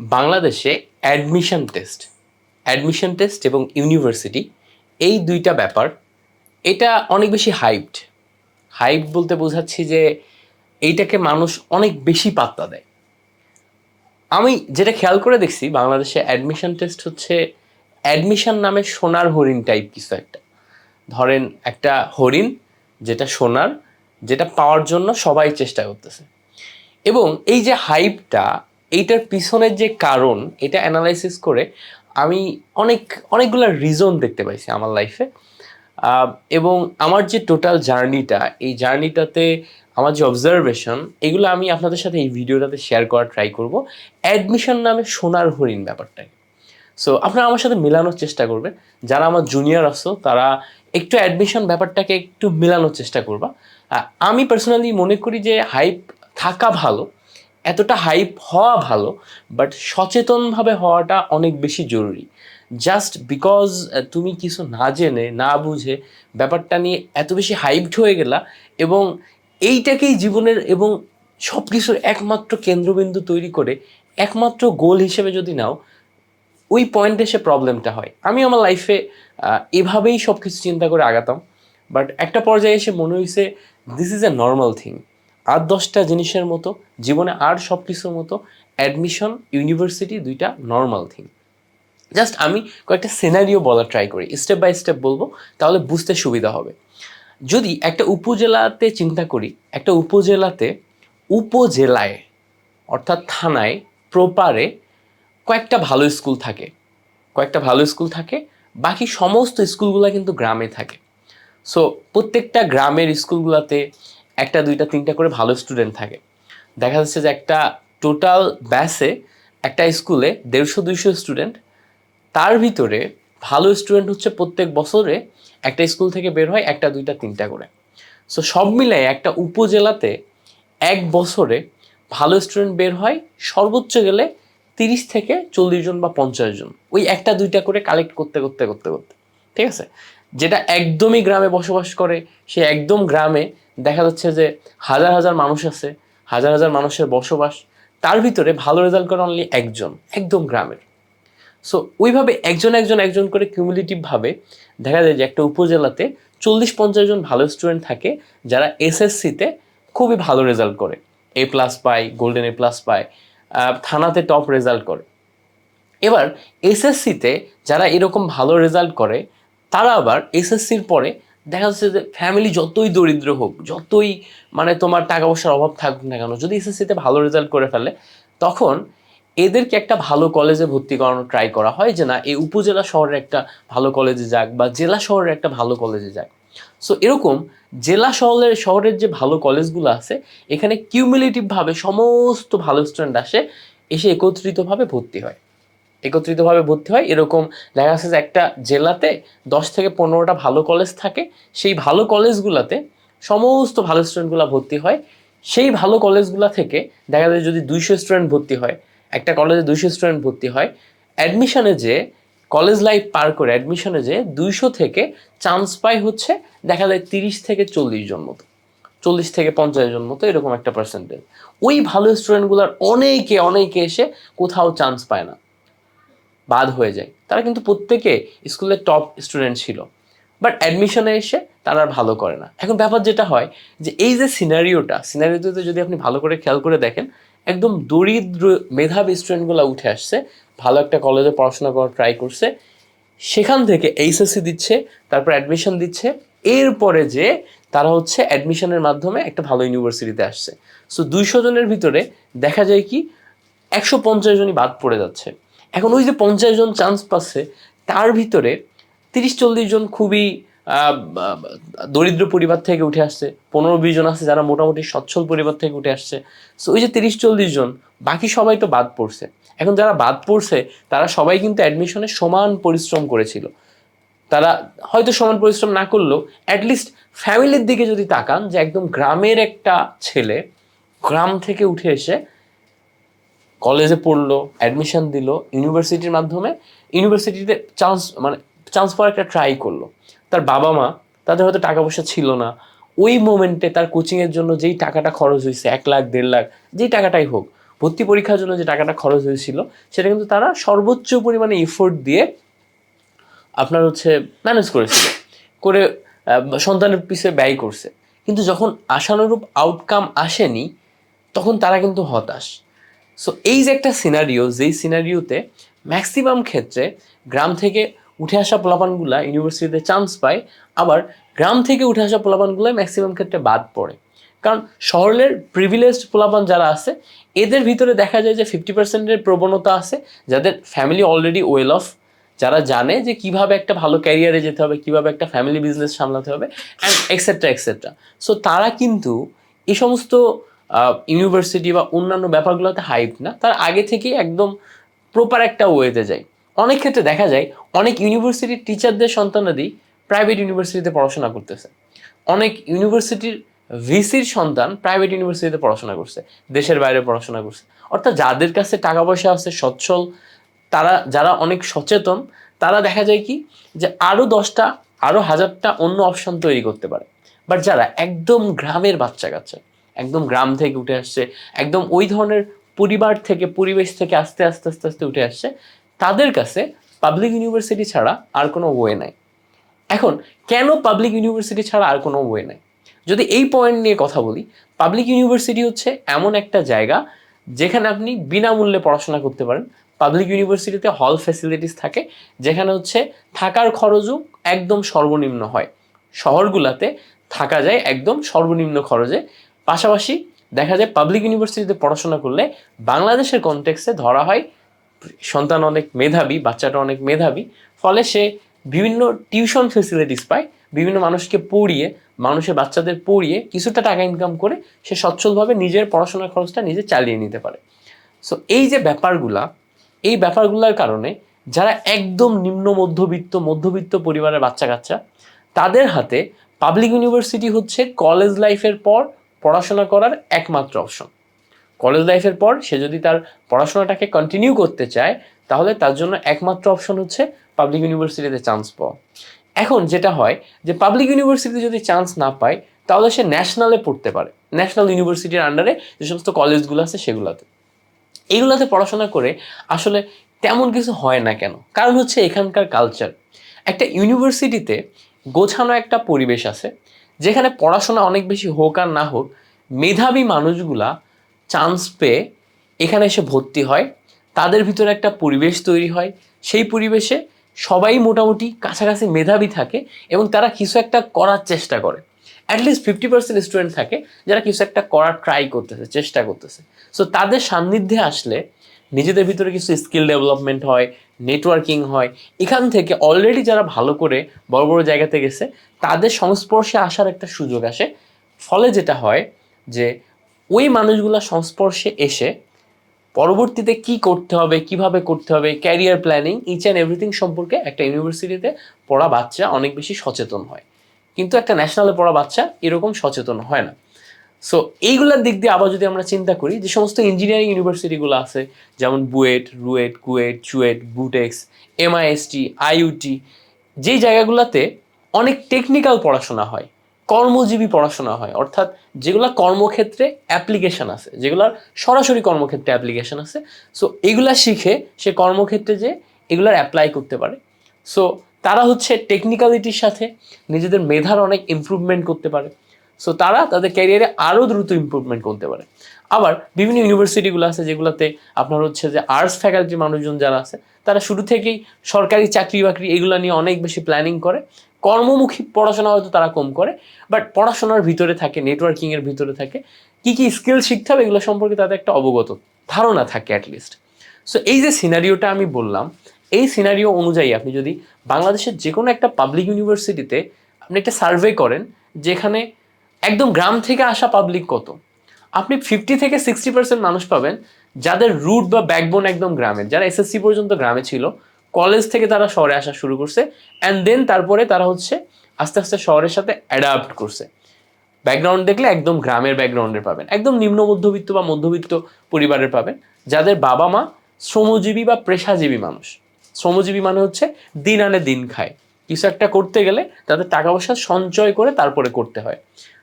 বাংলাদেশে admission test admission test এবং university এই দুইটা ব্যাপার, এটা অনেক বেশি হাইপড হাইপ বলতে বোঝাচ্ছি যে এইটাকে মানুষ অনেক বেশি পাত্তা দেয়। আমি যেটা খেয়াল করে দেখছি, বাংলাদেশে অ্যাডমিশন টেস্ট হচ্ছে অ্যাডমিশন নামে সোনার হরিণ টাইপ কিছু একটা। ধরেন একটা হরিণ যেটা সোনার, যেটা পাওয়ার জন্য সবাই চেষ্টা করতেছে। এবং এই যে হাইপটা এইটার পিছনের যে কারণ, এটা অ্যানালাইসিস করে আমি অনেক, অনেকগুলো রিজন দেখতে পাইছি আমার লাইফে এবং আমার যে টোটাল জার্নিটা এই জার্নিটাতে আমার যে অবজারভেশন এগুলো আমি আপনাদের সাথে এই ভিডিওটাতে শেয়ার করার ট্রাই করব। অ্যাডমিশন নামে সোনার হরিণ ব্যাপারটাকে সো আপনারা আমার সাথে মেলানোর চেষ্টা করবেন। যারা আমার জুনিয়র আসো তারা একটু অ্যাডমিশন ব্যাপারটাকে একটু মেলানোর চেষ্টা করবা। আমি পার্সোনালি মনে করি যে হাইপ থাকা ভালো। এতটা হাইপ হওয়া ভালো বাট সচেতনভাবে হওয়াটা অনেক বেশি জরুরি। জাস্ট বিকজ তুমি কিছু না জেনে, না বুঝে ব্যাপারটা নিয়ে এত বেশি হাইপড হয়ে গেলা এবং এইটাকেই জীবনের এবং সব কিছুর একমাত্র কেন্দ্রবিন্দু তৈরি করে একমাত্র গোল হিসেবে যদি নাও, ওই পয়েন্টে এসে প্রবলেমটা হয়। আমি আমার লাইফে এভাবেই সব কিছু চিন্তা করে আগাতাম বাট একটা পর্যায়ে এসে মনে হয়েছে this is a normal thing আর দশটা জিনিসের মতো, জীবনে আর সব কিছুর মতো অ্যাডমিশন ইউনিভার্সিটি দুইটা নর্মাল থিং জাস্ট আমি কয়েকটা সিনারিও বলা ট্রাই করি স্টেপ বাই স্টেপ বলব, তাহলে বুঝতে সুবিধা হবে। যদি একটা উপজেলাতে চিন্তা করি, একটা উপজেলাতে উপজেলায়, অর্থাৎ থানায় প্রপারে কয়েকটা ভালো স্কুল থাকে। কয়েকটা ভালো স্কুল থাকে, বাকি সমস্ত স্কুলগুলো কিন্তু গ্রামে থাকে। সো প্রত্যেকটা গ্রামের স্কুলগুলোতে একটা, দুইটা, তিনটা করে ভালো স্টুডেন্ট থাকে। দেখা যাচ্ছে যে একটা টোটাল ব্যাসে একটা স্কুলে দেড়শো, দুইশো স্টুডেন্ট তার ভিতরে ভালো স্টুডেন্ট হচ্ছে প্রত্যেক বছরে একটা স্কুল থেকে বের হয় একটা, দুইটা, তিনটা করে। সো সব মিলাই একটা উপজেলাতে এক বছরে ভালো স্টুডেন্ট বের হয় সর্বোচ্চ গেলে তিরিশ থেকে চল্লিশ জন বা পঞ্চাশ জন। ওই একটা, দুইটা করে কালেক্ট করতে করতে করতে করতে। ঠিক আছে? যেটা একদমই গ্রামে বসবাস করে, সে একদম গ্রামে দেখা যাচ্ছে যে হাজার হাজার মানুষ আছে, হাজার হাজার মানুষের বসবাস, তার ভিতরে ভালো রেজাল্ট করে অনলি একজন, একদম গ্রামের। সো ওইভাবে একজন একজন একজন করে কিউমুলেটিভভাবে দেখা যায় যে একটা উপজেলাতে চল্লিশ পঞ্চাশ জন ভালো স্টুডেন্ট থাকে যারা এসএসসিতে খুবই ভালো রেজাল্ট করে। এ প্লাস পায় গোল্ডেন এ প্লাস পায় থানাতে টপ রেজাল্ট করে। এবার এসএসসিতে যারা এরকম ভালো রেজাল্ট করে, তারা আবার এসএসসির পরে দেখা যাচ্ছে যে ফ্যামিলি যতই দরিদ্র হোক, যতই মানে তোমার টাকা পয়সার অভাব থাকুক না কেন, যদি এসএসসিতে ভালো রেজাল্ট করে ফেলে, তখন এদেরকে একটা ভালো কলেজে ভর্তি করানোর ট্রাই করা হয় যে না, এই উপজেলা শহরের একটা ভালো কলেজে যাক বা জেলা শহরের একটা ভালো কলেজে যাক। সো এরকম জেলা শহরের শহরের যে ভালো কলেজগুলো আছে, এখানে কিউমুলেটিভভাবে সমস্ত ভালো স্টুডেন্ট আসে, এসে একত্রিতভাবে ভর্তি হয়। একত্রিতভাবে ভর্তি হয়। এরকম দেখা যাচ্ছে যে একটা জেলাতে দশ থেকে পনেরোটা ভালো কলেজ থাকে। সেই ভালো কলেজগুলোতে সমস্ত ভালো স্টুডেন্টগুলো ভর্তি হয়। সেই ভালো কলেজগুলো থেকে দেখা যায় যদি দুইশো স্টুডেন্ট ভর্তি হয়, একটা কলেজে দুইশো স্টুডেন্ট ভর্তি হয় অ্যাডমিশনে যে কলেজ লাইফ পার করে অ্যাডমিশনে যে দুইশো থেকে চান্স পায় হচ্ছে দেখা যায় তিরিশ থেকে চল্লিশ জন মতো। চল্লিশ থেকে পঞ্চাশ জন মতো এরকম একটা পার্সেন্টেজ ওই ভালো স্টুডেন্টগুলোর অনেকে অনেকে এসে কোথাও চান্স পায় না। বাদ হয়ে যায়। তারা কিন্তু প্রত্যেকে স্কুলের টপ স্টুডেন্ট ছিল। বাট অ্যাডমিশনে এসে তারা আর ভালো করে না। এখন ব্যাপার যেটা হয় যে এই যে সিনারিওটা সিনারিওতে যদি আপনি ভালো করে খেয়াল করে দেখেন, একদম দরিদ্র মেধাবী স্টুডেন্টগুলো উঠে আসছে, ভালো একটা কলেজে পড়াশোনা করার ট্রাই করছে, সেখান থেকে এইচএসসি দিচ্ছে, তারপর অ্যাডমিশন দিচ্ছে, এরপরে যে তারা হচ্ছে অ্যাডমিশনের মাধ্যমে একটা ভালো ইউনিভার্সিটিতে আসছে। সো দুইশো জনের ভিতরে দেখা যায় কি, একশো পঞ্চাশ জনই বাদ পড়ে যাচ্ছে। এখন ওই যে পঞ্চাশ জন চান্স পাচ্ছে, তার ভিতরে তিরিশ চল্লিশ জন খুবই দরিদ্র পরিবার থেকে উঠে আসছে, পনেরো বিশ জন আছে যারা মোটামুটি সচ্ছল পরিবার থেকে উঠে আসছে। সো ওই যে তিরিশ চল্লিশ জন, বাকি সবাই তো বাদ পড়ছে। এখন যারা বাদ পড়ছে, তারা সবাই কিন্তু অ্যাডমিশনে সমান পরিশ্রম করেছিল। তারা হয়তো সমান পরিশ্রম না করলেও অ্যাটলিস্ট ফ্যামিলির দিকে যদি তাকান, যে একদম গ্রামের একটা ছেলে, গ্রাম থেকে উঠে এসে কলেজে পড়ল অ্যাডমিশন দিল ইউনিভার্সিটির মাধ্যমে ইউনিভার্সিটিতে চান্স মানে চান্স পাওয়ার একটা ট্রাই করল। তার বাবা মা, তাদের হয়তো টাকা পয়সা ছিল না, ওই মোমেন্টে তার কোচিংয়ের জন্য যেই টাকাটা খরচ হয়েছে, এক লাখ, দেড় লাখ, যেই টাকাটাই হোক, ভর্তি পরীক্ষার জন্য যে টাকাটা খরচ হয়েছিল, সেটা কিন্তু তারা সর্বোচ্চ পরিমাণে এফোর্ট দিয়ে আপনার হচ্ছে ম্যানেজ করেছিল। করে সন্তানের পিছিয়ে ব্যয় করছে। কিন্তু যখন আশানুরূপ আউটকাম আসেনি, তখন তারা কিন্তু হতাশ। সো এই যে একটা সিনারিও যেই সিনারিওতে ম্যাক্সিমাম ক্ষেত্রে গ্রাম থেকে উঠে আসা পোলাপানগুলা ইউনিভার্সিটিতে চান্স পায়, আবার গ্রাম থেকে উঠে আসা পোলাপানগুলো ম্যাক্সিমাম ক্ষেত্রে বাদ পড়ে। কারণ শহরের প্রিভিলেজড পোলাপান যারা আছে, এদের ভিতরে দেখা যায় যে ফিফটি পার্সেন্টের প্রবণতা আছে, যাদের ফ্যামিলি অলরেডি ওয়েল অফ যারা জানে যে কীভাবে একটা ভালো ক্যারিয়ারে যেতে হবে, কীভাবে একটা ফ্যামিলি বিজনেস সামলাতে হবে অ্যান্ড এক্সেট্রা এক্সেট্রা সো তারা কিন্তু এই সমস্ত ইউনিভার্সিটি বা অন্যান্য ব্যাপারগুলোতে হাইপ না। তার আগে থেকেই একদম প্রপার একটা ওয়েতে যায়। অনেক ক্ষেত্রে দেখা যায়, অনেক ইউনিভার্সিটির টিচারদের সন্তানাদি প্রাইভেট ইউনিভার্সিটিতে পড়াশোনা করতেছে। অনেক ইউনিভার্সিটির ভিসির সন্তান প্রাইভেট ইউনিভার্সিটিতে পড়াশোনা করছে, দেশের বাইরে পড়াশোনা করছে। অর্থাৎ যাদের কাছে টাকা পয়সা আছে, সচ্ছল, তারা, যারা অনেক সচেতন, তারা দেখা যায় কি, যে আরও দশটা আরও হাজারটা অন্য অপশন তৈরি করতে পারে। বাট যারা একদম গ্রামের বাচ্চা কাচ্চা একদম গ্রাম থেকে উঠে আসছে, একদম ওই ধরনের পরিবার থেকে, পরিবেশ থেকে আস্তে আস্তে আস্তে আস্তে উঠে আসছে, তাদের কাছে পাবলিক ইউনিভার্সিটি ছাড়া আর কোনো ওয়ে নাই। এখন, কেন পাবলিক ইউনিভার্সিটি ছাড়া আর কোনো ওয়ে নাই? যদি এই পয়েন্ট নিয়ে কথা বলি পাবলিক ইউনিভার্সিটি হচ্ছে এমন একটা জায়গা যেখানে আপনি বিনামূল্যে পড়াশোনা করতে পারেন। পাবলিক ইউনিভার্সিটিতে হল ফ্যাসিলিটিস থাকে, যেখানে হচ্ছে থাকার খরচও একদম সর্বনিম্ন হয়। শহরগুলাতে থাকা যায় একদম সর্বনিম্ন খরচে। পাশাপাশি দেখা যায় পাবলিক ইউনিভার্সিটিতে পড়াশোনা করলে বাংলাদেশের কনটেক্সে ধরা হয় সন্তান অনেক মেধাবী, বাচ্চাটা অনেক মেধাবী। ফলে সে বিভিন্ন টিউশন ফেসিলিটিস পায়, বিভিন্ন মানুষকে পড়িয়ে, মানুষের বাচ্চাদের পড়িয়ে কিছুটা টাকা ইনকাম করে সে সচ্ছলভাবে নিজের পড়াশোনার খরচটা নিজে চালিয়ে নিতে পারে। সো এই যে ব্যাপারগুলা, এই ব্যাপারগুলোর কারণে যারা একদম নিম্ন মধ্যবিত্ত মধ্যবিত্ত পরিবারের বাচ্চা কাচ্চা তাদের হাতে পাবলিক ইউনিভার্সিটি হচ্ছে কলেজ লাইফের পর পড়াশোনা করার একমাত্র অপশন কলেজ লাইফের পর সে যদি তার পড়াশোনাটাকে কন্টিনিউ করতে চায়, তাহলে তার জন্য একমাত্র অপশন হচ্ছে পাবলিক ইউনিভার্সিটিতে চান্স পাওয়া। এখন যেটা হয় যে পাবলিক ইউনিভার্সিটিতে যদি চান্স না পায়, তাহলে সে ন্যাশনালে পড়তে পারে। ন্যাশনাল ইউনিভার্সিটির আন্ডারে যে সমস্ত কলেজগুলো আছে সেগুলোতে। এইগুলোতে পড়াশোনা করে আসলে তেমন কিছু হয় না কেন? কারণ হচ্ছে এখানকার কালচার একটা ইউনিভার্সিটিতে গোছানো একটা পরিবেশ আছে যেখানে পড়াশোনা অনেক বেশি হোক আর না হোক, মেধাবী মানুষগুলা চান্স পেয়ে এখানে এসে ভর্তি হয়। তাদের ভিতরে একটা পরিবেশ তৈরি হয়। সেই পরিবেশে সবাই মোটামুটি কাছাকাছি মেধাবী থাকে এবং তারা কিছু একটা করার চেষ্টা করে। অ্যাটলিস্ট ফিফটি পার্সেন্ট স্টুডেন্ট থাকে যারা কিছু একটা করার ট্রাই করতেছে, চেষ্টা করতেছে। সো তাদের সান্নিধ্যে আসলে নিজেদের ভিতরে কিছু স্কিল ডেভেলপমেন্ট হয় নেটওয়ার্কিং হয়, এখান থেকে অলরেডি যারা ভালো করে বড় বড় জায়গাতে গেছে, তাদের সংস্পর্শে আসার একটা সুযোগ আসে। ফলে যেটা হয় যে, ওই মানুষগুলা সংস্পর্শে এসে পরবর্তীতে কি করতে হবে, কীভাবে করতে হবে career planning each and everything সম্পর্কে একটা ইউনিভার্সিটিতে পড়া বাচ্চা অনেক বেশি সচেতন হয়। কিন্তু একটা ন্যাশনালে পড়া বাচ্চা এরকম সচেতন হয় না। সো এইগুলোর দিক দিয়ে আবার যদি আমরা চিন্তা করি, যে সমস্ত ইঞ্জিনিয়ারিং ইউনিভার্সিটিগুলো আছে, যেমন বুয়েট, রুয়েট, কুয়েট, চুয়েট, বুটেক্স, এমআইএসটি, আইইউটি, যেই জায়গাগুলোতে অনেক টেকনিক্যাল পড়াশোনা হয়, কর্মজীবী পড়াশোনা হয়, অর্থাৎ যেগুলো কর্মক্ষেত্রে অ্যাপ্লিকেশন আছে, যেগুলোর সরাসরি কর্মক্ষেত্রে অ্যাপ্লিকেশন আছে সো এগুলা শিখে সে কর্মক্ষেত্রে যে এগুলার অ্যাপ্লাই করতে পারে। সো তারা হচ্ছে টেকনিক্যালিটির সাথে নিজেদের মেধার অনেক ইমপ্রুভমেন্ট করতে পারে। সো তারা তাদের ক্যারিয়ারে আরও দ্রুত ইমপ্রুভমেন্ট করতে পারে। আবার বিভিন্ন ইউনিভার্সিটিগুলো আছে যেগুলোতে আপনার হচ্ছে যে আর্টস ফ্যাকাল্টির মানুষজন যারা আছে, তারা শুরু থেকেই সরকারি চাকরি বাকরি এগুলো নিয়ে অনেক বেশি প্ল্যানিং করে। কর্মমুখী পড়াশোনা হয়তো তারা কম করে বাট পড়াশোনার ভিতরে থাকে নেটওয়ার্কিংয়ের ভিতরে থাকে। কি কি স্কিল শিখতে হবে এগুলো সম্পর্কে তাদের একটা অবগত ধারণা থাকে অ্যাটলিস্ট সো এই যে সিনারিওটা আমি বললাম, এই সিনারিও অনুযায়ী আপনি যদি বাংলাদেশের যে কোনো একটা পাবলিক ইউনিভার্সিটিতে আপনি একটা সার্ভে করেন, যেখানে একদম গ্রাম থেকে আসা পাবলিক কত? আপনি ফিফটি থেকে সিক্সটি পার্সেন্ট মানুষ পাবেন যাদের রুট বা ব্যাকবোন একদম গ্রামের যারা এসএসসি পর্যন্ত গ্রামে ছিল কলেজ থেকে তারা শহরে আসা শুরু করছে অ্যান্ড দেন তারপরে তারা হচ্ছে আস্তে আস্তে শহরের সাথে অ্যাডাপ্ট করছে। ব্যাকগ্রাউন্ড দেখলে একদম গ্রামের ব্যাকগ্রাউন্ডের পাবেন। একদম নিম্ন মধ্যবিত্ত বা মধ্যবিত্ত পরিবারের পাবেন। যাদের বাবা মা শ্রমজীবী বা পেশাজীবী মানুষ। শ্রমজীবী মানে হচ্ছে দিন আনে দিন খায়। কিছু একটা করতে গেলে তাদের টাকা পয়সা সঞ্চয় করে তারপরে করতে হয়।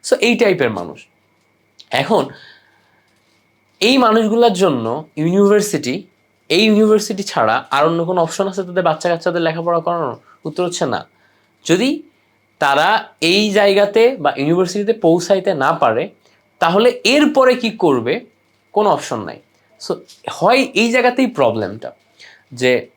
সো এই টাইপের মানুষ। এখন, এই মানুষগুলোর জন্য ইউনিভার্সিটি এই ইউনিভার্সিটি ছাড়া আর অন্য কোনো অপশন আছে তাদের বাচ্চা কাচ্চাদের লেখাপড়া করানোর? উত্তর হচ্ছে না। যদি তারা এই জায়গাতে বা ইউনিভার্সিটিতে পৌঁছাইতে না পারে, তাহলে এরপরে কি করবে? কোনো অপশন নাই। সো হয় এই জায়গাতেই প্রবলেমটা যে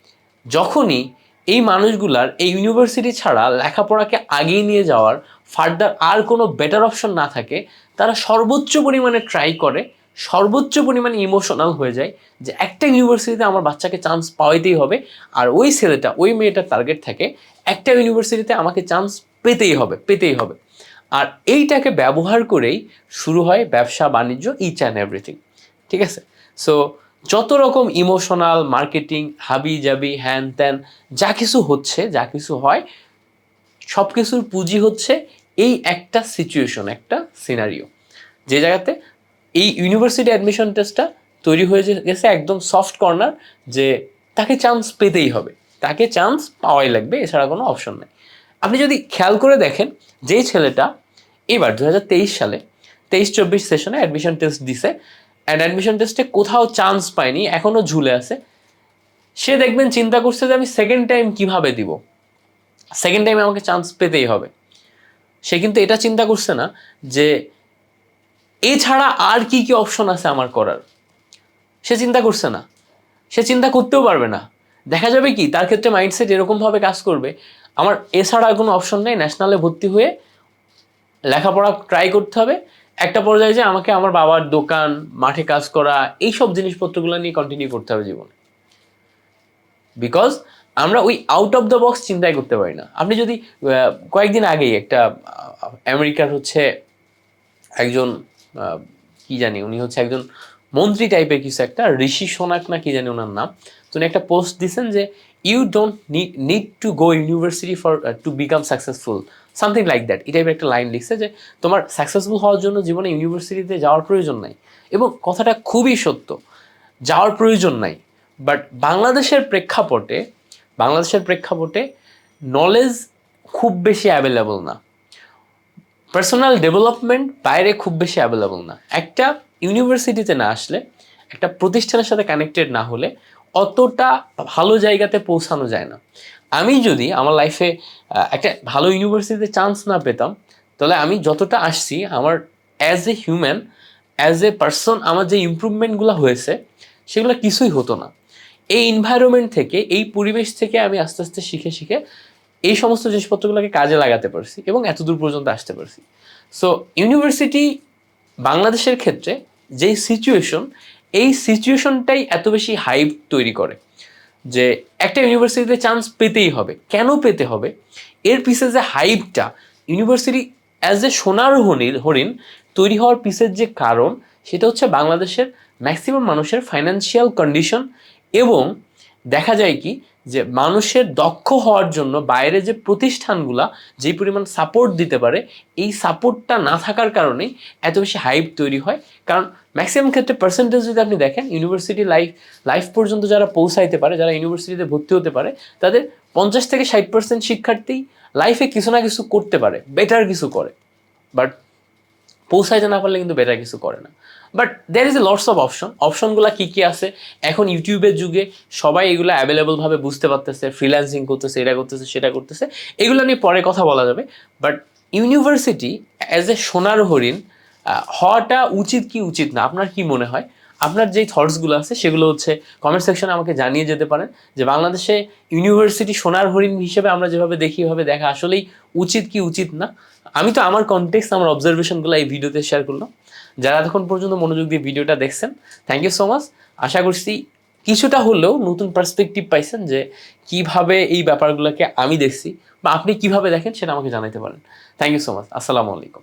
যখনই এই মানুষগুলার এই ইউনিভার্সিটি ছাড়া লেখাপড়াকে আগিয়ে নিয়ে যাওয়ার ফার্দার আর কোনো বেটার অপশন না থাকে, তারা সর্বোচ্চ পরিমাণে ট্রাই করে, সর্বোচ্চ পরিমাণে ইমোশনাল হয়ে যায় যে একটা ইউনিভার্সিটিতে আমার বাচ্চাকে চান্স পাওয়াইতেই হবে আর ওই ছেলেটা, ওই মেয়েটার টার্গেট থাকে একটা ইউনিভার্সিটিতে আমাকে চান্স পেতেই হবে পেতেই হবে। আর এইটাকে ব্যবহার করেই শুরু হয় ব্যবসা, বাণিজ্য ইচ অ্যান্ড এভরিথিং ঠিক আছে? সো যত রকম ইমোশনাল মার্কেটিং হাবি জাবি, হ্যান ত্যান, যা কিছু হচ্ছে, যা কিছু হয় সব কিছুর পুঁজি হচ্ছে এই একটা সিচুয়েশন একটা সিনারিও যে জায়গাতে এই ইউনিভার্সিটি অ্যাডমিশন টেস্টটা তৈরি হয়ে গেছে একদম সফট কর্নার যে তাকে চান্স পেতেই হবে। তাকে চান্স পাওয়াই লাগবে, এছাড়া কোনো অপশন নেই। আপনি যদি খেয়াল করে দেখেন, যেই ছেলেটা এবার দু হাজার তেইশ সালে, তেইশ চব্বিশ সেশনে অ্যাডমিশন টেস্ট দিছে অ্যান্ড অ্যাডমিশন টেস্টে কোথাও চান্স পায়নি এখনও ঝুলে আছে। সে দেখবেন চিন্তা করছে যে আমি সেকেন্ড টাইম কীভাবে দিব? সেকেন্ড টাইমে আমাকে চান্স পেতেই হবে। সে কিন্তু এটা চিন্তা করছে না যে এছাড়া আর কি কি অপশন আছে আমার করার? সে চিন্তা করছে না। সে চিন্তা করতেও পারবে না। দেখা যাবে কি, তার ক্ষেত্রে মাইন্ডসেট এরকমভাবে কাজ করবে। আমার এছাড়া কোনো অপশন নেই। ন্যাশনালে ভর্তি হয়ে লেখাপড়া ট্রাই করতে হবে। একটা পর্যায়ে যে আমাকে আমার বাবার দোকান, মাঠে কাজ করা, এইসব জিনিসপত্রগুলো নিয়ে কন্টিনিউ করতে হবে জীবনে। বিকজ আমরা ওই আউট অফ দ্য বক্স চিন্তাই করতে পারি না। আপনি যদি কয়েকদিন আগেই একটা আমেরিকার হচ্ছে একজন কি জানি, উনি হচ্ছে একজন মন্ত্রী টাইপের কিছু একটা, ঋষি সোনাক না কি জানি ওনার নাম। তো উনি একটা পোস্ট দিছেন যে you don't need to go university for to become successful something like that এই টাইপের একটা লাইন লিখছে যে, তোমার সাকসেসফুল হওয়ার জন্য জীবনে ইউনিভার্সিটিতে যাওয়ার প্রয়োজন নাই। এবং কথাটা খুবই সত্য। যাওয়ার প্রয়োজন নাই। বাট বাংলাদেশের প্রেক্ষাপটে বাংলাদেশের প্রেক্ষাপটে নলেজ খুব বেশি অ্যাভেলেবল না। পার্সোনাল ডেভেলপমেন্ট বাইরে খুব বেশি অ্যাভেলেবল না। একটা ইউনিভার্সিটিতে না আসলে, একটা প্রতিষ্ঠানের সাথে কানেক্টেড না হলে অতটা ভালো জায়গাতে পৌঁছানো যায় না। আমি যদি আমার লাইফে একটা ভালো ইউনিভার্সিটিতে চান্স না পেতাম, তাহলে আমি যতটা আসছি, আমার as a human as a person আমার যে ইমপ্রুভমেন্টগুলো হয়েছে, সেগুলো কিছুই হতো না। এই এনভায়রনমেন্ট থেকে, এই পরিবেশ থেকে আমি আস্তে আস্তে শিখে শিখে এই সমস্ত জিনিসপত্রগুলোকে কাজে লাগাতে পারছি এবং এতদূর পর্যন্ত আসতে পারছি। সো ইউনিভার্সিটি বাংলাদেশের ক্ষেত্রে যেই সিচুয়েশন এই সিচুয়েশনটাই এত বেশি হাইপ তৈরি করে। যে একটা ইউনিভার্সিটিতে চান্স পেতেই হবে। কেন পেতে হবে? এর পিছে যে হাইপটা ইউনিভার্সিটি অ্যাজ এ সোনার হরিণ হরিণ তৈরি হওয়ার পিছের যে কারণ, সেটা হচ্ছে বাংলাদেশের ম্যাক্সিমাম মানুষের ফাইন্যান্সিয়াল কন্ডিশন এবং দেখা যায় কি যে মানুষের দক্ষ হওয়ার জন্য বাইরে যে প্রতিষ্ঠানগুলা যেই পরিমাণ সাপোর্ট দিতে পারে, এই সাপোর্টটা না থাকার কারণেই এত বেশি হাইপ তৈরি হয়। কারণ ম্যাক্সিমাম ক্ষেত্রে পার্সেন্টেজ যদি আপনি দেখেন ইউনিভার্সিটি লাইফ লাইফ পর্যন্ত যারা পৌঁছাইতে পারে, যারা ইউনিভার্সিটিতে ভর্তি হতে পারে, তাদের পঞ্চাশ থেকে ষাট পার্সেন্ট শিক্ষার্থী লাইফে কিছু না কিছু করতে পারে বেটার কিছু করে। বাট পৌঁছাইতে না পারলে কিন্তু বেটার কিছু করে না। But there is a lots of option অপশনগুলো কী কী আছে? এখন ইউটিউবের যুগে সবাই এগুলো অ্যাভেলেবলভাবে বুঝতে পারতেছে ফ্রিল্যান্সিং করতেছে, এটা করতেছে, সেটা করতেছে। এগুলো নিয়ে পরে কথা বলা যাবে। বাট ইউনিভার্সিটি অ্যাজ এ সোনার হরিণ হওয়াটা উচিত কি উচিত না? আপনার কি মনে হয়? আপনার যেই থটসগুলো আছে, সেগুলো হচ্ছে কমেন্ট সেকশনে আমাকে জানিয়ে যেতে পারেন যে বাংলাদেশে ইউনিভার্সিটি সোনার হরিণ হিসেবে আমরা যেভাবে দেখি, এভাবে দেখা আসলেই উচিত কি উচিত না? আমি তো আমার কনটেক্স আমার অবজারভেশনগুলো এই ভিডিওতে শেয়ার করলাম। যারা এতক্ষণ পর্যন্ত মনোযোগ দিয়ে ভিডিওটা দেখছেন থ্যাংক ইউ সো মাচ আশা করছি কিছুটা হলেও নতুন পার্সপেক্টিভ পাইছেন যে কীভাবে এই ব্যাপারগুলোকে আমি দেখছি বা আপনি কীভাবে দেখেন, সেটা আমাকে জানাতে পারেন। থ্যাংক ইউ সো মাচ আসসালামু আলাইকুম।